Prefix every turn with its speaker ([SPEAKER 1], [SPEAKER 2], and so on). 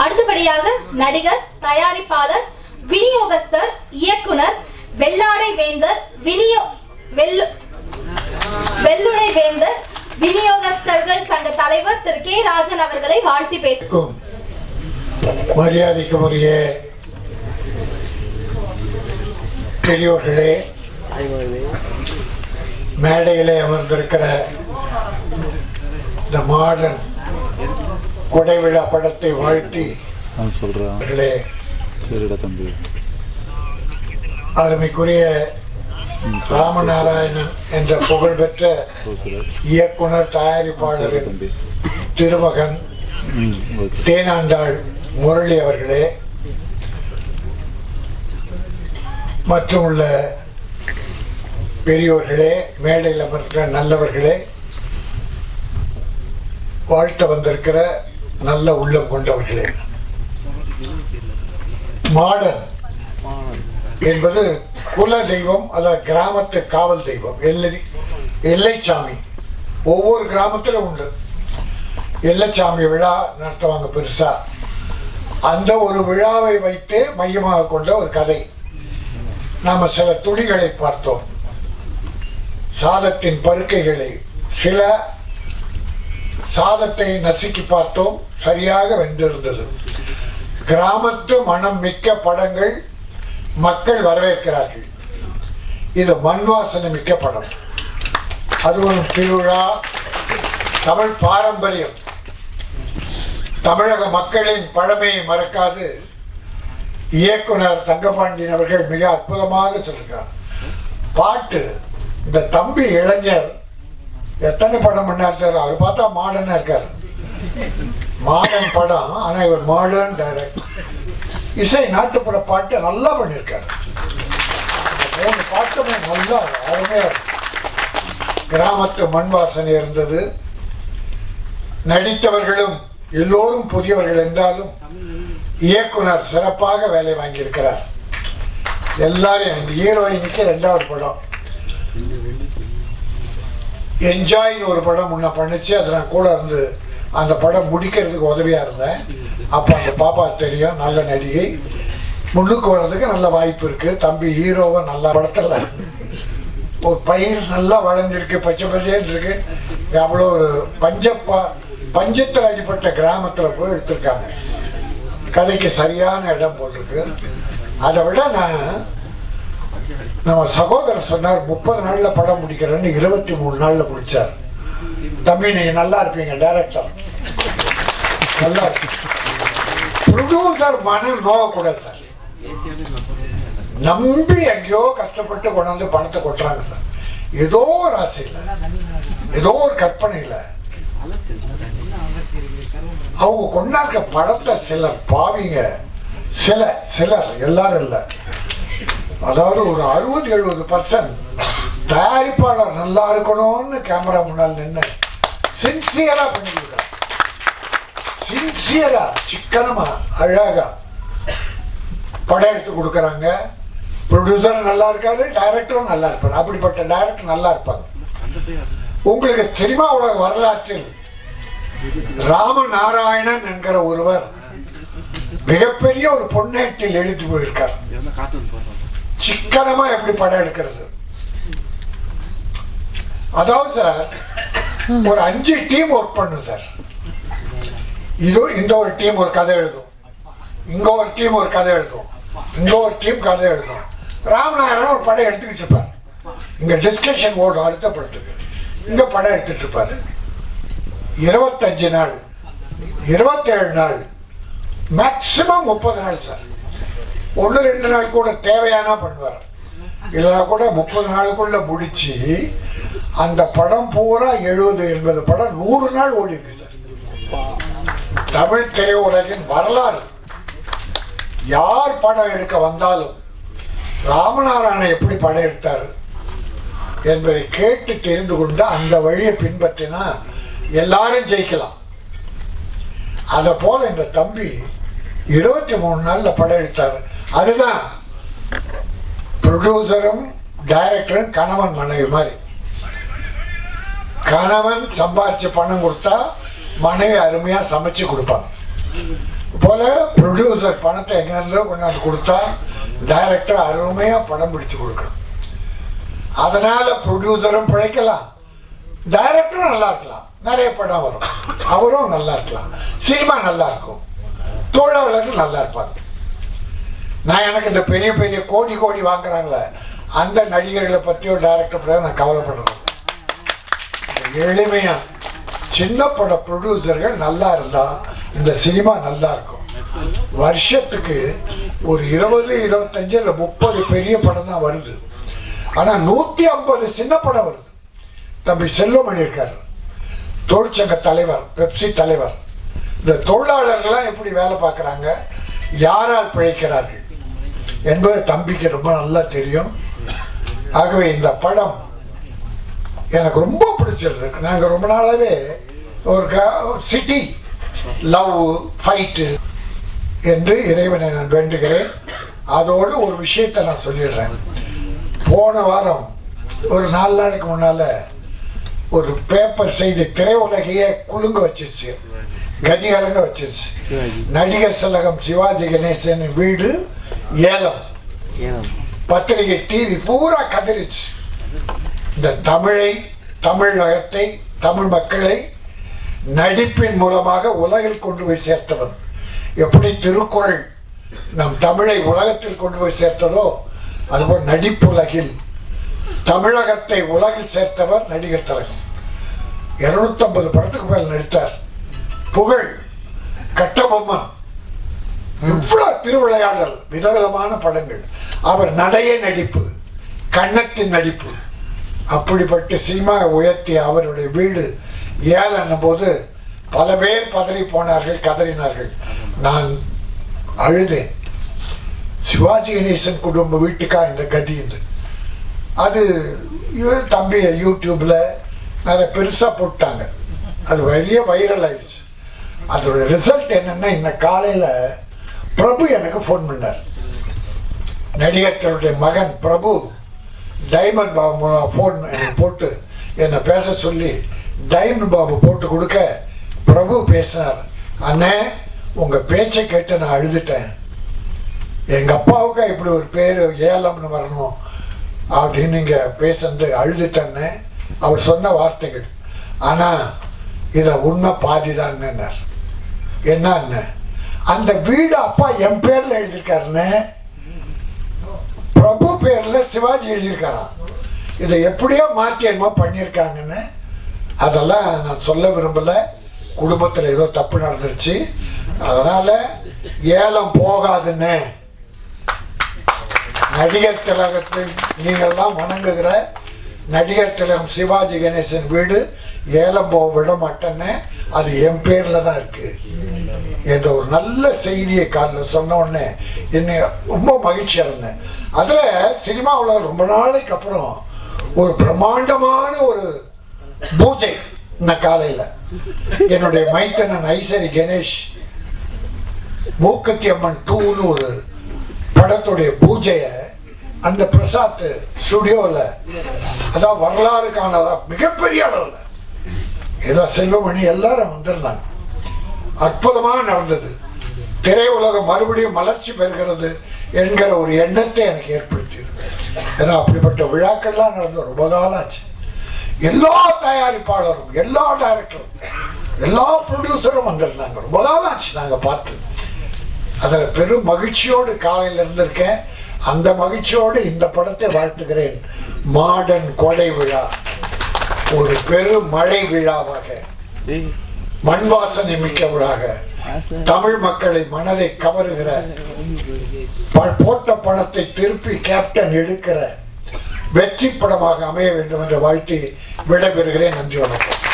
[SPEAKER 1] அடுத்தபடியாக நடிகர் தயாரிப்பாளர் விநியோகஸ்தர் இயக்குனர் வெள்ளாடை வேந்தர் விநியோ வெள்ளு வெள்ளுடை வேந்தர் விநியோகஸ்தர்கள் சங்க தலைவர் திரு. கே. ராஜன் அவர்களை வாழ்த்தி
[SPEAKER 2] பேசும் மரியாதைக்கு உரிய பெரியோர்களே மேடையிலே அமர்ந்திருக்கிற இந்த மாடர்ன் கொடைவிழா படத்தை வாழ்த்தி அவர்களே
[SPEAKER 3] சரிடா தம்பி.
[SPEAKER 2] அருமைக்குரிய ராமநாராயணன் என்ற புகழ்பெற்ற இயக்குனர் தயாரிப்பாளரின்
[SPEAKER 3] தம்பி.
[SPEAKER 2] திருமகன் தேனாண்டாள் முரளி அவர்களே மற்றும் உள்ள பெரியோர்களே மேடையில் அமர்கிற நல்லவர்களே வாழ்த்த வந்திருக்கிற நல்ல உள்ளம் கொண்டவர்களே. மாடன் என்பது குல தெய்வம் அல்லது கிராமத்து காவல் தெய்வம் எல்லை எல்லைச்சாமி. ஒவ்வொரு கிராமத்திலும் உண்டு. எல்லைச்சாமி விழா நடத்துவாங்க பெருசா. அந்த ஒரு விழாவை வைத்து மையமாக கொண்ட ஒரு கதை. நாம சில துளிகளை பார்த்தோம். சாதத்தின் பருக்கைகளை சில சாதத்தை நசுக்கி பார்த்தோம். சரியாக வென்றிருந்தது. கிராமத்து மனம் மிக்க படங்கள் மக்கள் வரவேற்கிறார்கள். இது மண் வாசனை மிக்க படம். அது ஒரு திருவிழா தமிழ் பாரம்பரியம். தமிழக மக்களின் பழமையை மறக்காது. இயக்குனர் தங்கபாண்டியன் அவர்கள் மிக அற்புதமாக சொல்கிறார். பாட்டு இந்த தம்பி இளைஞர் எத்தனை படம் பண்ணார் அவர் பார்த்தா மாடர்னா இருக்கார். மாடன் படம் ஆனா இவர் மாடர்ன் டைரக்ட் இசை நாட்டுப்புற பாட்டு நல்லா பண்ணியிருக்காரு மூணு பாட்டுமே நல்லா அருமையா கிராமத்து மண் வாசனை இருந்தது. நடித்தவர்களும் எல்லோரும் புதியவர்கள் என்றாலும் இயக்குனர் சிறப்பாக வேலை வாங்கியிருக்கிறார். எல்லாரும் ஹீரோயினுக்கு ரெண்டாவது படம். என்ஜாய்னு ஒரு படம் முன்ன பண்ணுச்சு. அது நான் கூட இருந்து அந்த படம் முடிக்கிறதுக்கு உதவியாக இருந்தேன். அப்போ அந்த பாப்பா தெரியும் நல்ல நடிகை. முன்னுக்கு வர்றதுக்கு நல்ல வாய்ப்பு இருக்குது தம்பி ஹீரோவை நல்லா படத்தில் ஒரு பயிர் நல்லா வளைஞ்சிருக்கு பச்சை பச்சைன்னு இருக்கு. அவ்வளோ ஒரு பஞ்சப்பா பஞ்சத்தில் அடிப்பட்ட கிராமத்தில் போய் எடுத்திருக்காங்க. கதைக்கு சரியான இடம் போட்டிருக்கு. அதை விட நான் நம்ம சகோதரர் சொன்னார் முப்பது நாளில் படம் முடிக்கிறேன்னு இருபத்தி மூணு நாளில் முடிச்சார். தம்பி நீ நல்லா இருப்பீங்க டைரக்டர் நல்லா ப்ரொடியூசர் மனம் நோகக்கூடாது சார். நம்பி எங்கேயோ கஷ்டப்பட்டு கொண்டாந்து பணத்தை கொட்டுறாங்க சார். ஏதோ ஒரு ஆசையில் ஏதோ ஒரு கற்பனையில் அவங்க கொண்டாக்க படத்தை சிலர் பாவிங்க. சில சிலர் எல்லாரும் இல்லை. அதாவது ஒரு அறுபது எழுபது பர்சன்ட் தயாரிப்பாளர் நல்லா இருக்கணும்னு கேமரா முன்னால் நின்று சின்சியரா பண்ணிவிடுறார் சின்சியரா சிக்கனமா அழகா படம் எடுத்து கொடுக்குறாங்க. ப்ரொடியூசர் நல்லா இருக்காரு டைரக்டரும் நல்லா இருப்பார். அப்படிப்பட்ட டைரக்டர் நல்லா இருப்பாங்க உங்களுக்கு தெரியுமா உலக வரலாற்றில் ராமநாராயணன் என்கிற ஒருவர் மிகப்பெரிய ஒரு பொன்னேட்டில் எழுதி போயிருக்கார். சிக்கனமா எப்படி படம் எடுக்கிறது? அதாவது சார் ஒரு அஞ்சு டீம் ஒர்க் பண்ணும் சார் இது இந்த ஒரு டீம் ஒரு கதை எழுதும். இங்க ஒரு டீம் ஒரு கதை எழுதும். இங்க ஒரு டீம் கதை எழுதும். ராமநாயகன் ஒரு படம் எடுத்துக்கிட்டு இருப்பார். இங்க டிஸ்கஷன் ஓடும் அடுத்த படத்துக்கு இங்க படம் எடுத்துட்டு இருப்பாரு. இருபத்தஞ்சு நாள் இருபத்தேழு நாள் மேக்சிமம் முப்பது நாள் சார் ஒன்று ரெண்டு நாள் கூட தேவையானா பண்ணுவார். இதெல்லாம் கூட முப்பது நாளுக்குள்ள முடிச்சு அந்த படம் பூரா எழுபது எண்பது படம் நூறு நாள் ஓடி இருக்கு தமிழ் திரையுலகின் வரலாறு. யார் படம் எடுக்க வந்தாலும் ராமநாராயணன் எப்படி படம் எடுத்தார் என்பதை கேட்டு தெரிந்து கொண்டு அந்த வழியை பின்பற்றினா எல்லாரும் ஜெயிக்கலாம். அதை போல இந்த தம்பி இருபத்தி மூணு நாளில் படம் எடுத்தார். அதுதான் ப்ரொடியூசரும் டைரக்டரும் கணவன் மனைவி மாதிரி. கணவன் சம்பாரிச்சு பணம் கொடுத்தா மனைவி அருமையா சமைச்சு கொடுப்பாங்க. போல ப்ரொடியூசர் பணத்தை எங்கேருந்தோ கொண்டாந்து கொடுத்தா டைரக்டர் அருமையாக படம் பிடிச்சு கொடுக்கணும். அதனால ப்ரொடியூசரும் பிழைக்கலாம். டைரக்டரும் நல்லா இருக்கலாம். நிறைய படம் வரும். அவரும் நல்லா இருக்கலாம். சினிமா நல்லா இருக்கும். தொழிலாளர்கள் நல்லா இருப்பாங்க. நான் எனக்கு இந்த பெரிய பெரிய கோடி கோடி வாங்குறாங்களே அந்த நடிகர்களை பற்றியோ டைரக்டர் பற்றியோ நான் கவலைப்படுறேன் எளிமையா சின்ன பட ப்ரொடியூசர்கள் நல்லா இருந்தா இந்த சினிமா நல்லா இருக்கும். வருஷத்துக்கு ஒரு இருபது இருபத்தஞ்சு இல்லை முப்பது பெரிய படம் தான் வருது. ஆனால் நூற்றி ஐம்பது சின்ன படம் வருது. தம்பி செல்வமணி இருக்கார் தொழிற்சங்க தலைவர் பெப்சி தலைவர். இந்த தொழிலாளர்கள்லாம் எப்படி வேலை பார்க்குறாங்க? யாரால் பிழைக்கிறார்கள்? என்பது தம்பிக்கு ரொம்ப நல்லா தெரியும். ஆகவே இந்த படம் எனக்கு ரொம்ப பிடிச்சிருக்கு நாங்கள் ரொம்ப நாளாவே ஒரு சிட்டி லவ் ஃபைட்டு என்று இறைவனை நான் வேண்டுகிறேன். அதோடு ஒரு விஷயத்தை நான் சொல்லிடுறேன். போன வாரம் ஒரு நாலு நாளைக்கு முன்னால் ஒரு பேப்பர் செய்தி திரையுலகையே குலுங்க வச்சிருச்சு. கதிகலங்க வச்சிருச்சு. நடிகர் சலகம் சிவாஜி கணேசன் வீடு ஏலம். பத்திரிகை டிவி பூரா கதறிச்சு இந்த தமிழை தமிழகத்தை தமிழ் மக்களை நடிப்பின் மூலமாக உலகில் கொண்டு போய் சேர்த்தவன் எப்படி திருக்குறள் நம் தமிழை உலகத்தில் கொண்டு போய் சேர்த்ததோ அதுபோல் நடிப்புலகில் தமிழகத்தை உலகில் சேர்த்தவர் நடிகர் திலகம் இருநூத்தம்பது படத்துக்கு மேல் நடித்தார். புகழ் கட்டபொம்மன். இவ்வளோ திருவிளையாடல் விதவிதமான படங்கள். அவர் நடைய நடிப்பு கண்ணத்தின் நடிப்பு. அப்படிப்பட்ட சினிமா உயர்த்தி அவருடைய வீடு ஏழன்னும் போது பல பேர் பதறி போனார்கள் கதறினார்கள். நான் அழுதேன். சிவாஜி கணேசன் குடும்ப வீட்டுக்கா இந்த கதி என்று. அது தம்பியை தம்பி நிறைய பெருசாக போட்டாங்க. அது பெரிய வைரல் ஆயிடுச்சு. அதோட ரிசல்ட் என்னென்னா இன்ன காலையில் பிரபு எனக்கு ஃபோன் பண்ணார். நடிகர்களுடைய மகன் பிரபு டைமண்ட் பாபு மூலம் ஃபோன் எனக்கு போட்டு என்னை பேச சொல்லி டைமண்ட் பாபு போட்டு கொடுக்க பிரபு பேசினார். அண்ணே உங்கள் பேச்சை கேட்டு நான் அழுதுட்டேன். எங்கள் அப்பாவுக்கு இப்படி ஒரு பேர் ஏலம்னு வரணும் அப்படின்னு நீங்கள் பேசுறது அழுதுட்டேன்னு அவர் சொன்ன வார்த்தைகள். ஆனால் இதை உண்மை பாதிதான்னு என்ன அந்த வீடு அப்பா என் பேர்ல எழுதியிருக்காருன்னு பிரபு பேர்ல சிவாஜி எழுதியிருக்காராம் இதை எப்படியோ மாத்தி என்னமோ பண்ணியிருக்காங்கன்னு அதெல்லாம் நான் சொல்ல விரும்பல. குடும்பத்தில் ஏதோ தப்பு நடந்துருச்சு. அதனால ஏலம் போகாதுன்னு நடிகர் திலகத்தை நீங்கள்லாம் வணங்குகிற நடிகர் திலகம் சிவாஜி கணேசன் வீடு ஏலம் போக விட மாட்டேன்னு அது என் பேர்ல தான் இருக்கு. என்ற ஒரு நல்ல செய்தியை காலில் சொன்ன உடனே என்னை ரொம்ப மகிழ்ச்சி அடைந்தேன். அதில் சினிமாவில் ரொம்ப நாளைக்கு அப்புறம் ஒரு பிரம்மாண்டமான ஒரு பூஜை இந்த காலையில். என்னுடைய மைத்தனன் ஐசரி கணேஷ் மூக்கத்தி அம்மன் டூன்னு ஒரு படத்துடைய பூஜையை அந்த பிரசாத் ஸ்டுடியோவில் அதான் வரலாறு மிகப்பெரிய அளவில். ஏதோ செல்வமணி எல்லாரும் வந்துருந்தாங்க. அற்புதமாக நடந்தது. திரையுலகம் மறுபடியும் மலர்ச்சி பெறுகிறது என்கிற ஒரு எண்ணத்தை எனக்கு ஏற்படுத்தியது ஏன்னா அப்படிப்பட்ட விழாக்கள்லாம் நடந்து ரொம்ப காலம் ஆச்சு எல்லா தயாரிப்பாளரும் எல்லா டைரக்டரும் எல்லா ப்ரொடியூசரும் வந்திருந்தாங்க. ரொம்ப காலம் ஆச்சு நாங்கள் பார்த்து. அதில் பெரும் மகிழ்ச்சியோடு காலையில் இருந்திருக்கேன். அந்த மகிழ்ச்சியோடு இந்த படத்தை வாழ்த்துகிறேன். மாடன் கொடை விழா. ஒரு பெரும் மழை விழாவாக. மண் வாசனை மிக்கவராக தமிழ் மக்களை மனதை கவருகிற ப- போட்ட பணத்தை திருப்பி கேப்டன் எடுக்கிற வெற்றி படமாக அமைய வேண்டும் என்ற வாழ்த்தி விடைபெறுகிறேன். நன்றி வணக்கம்.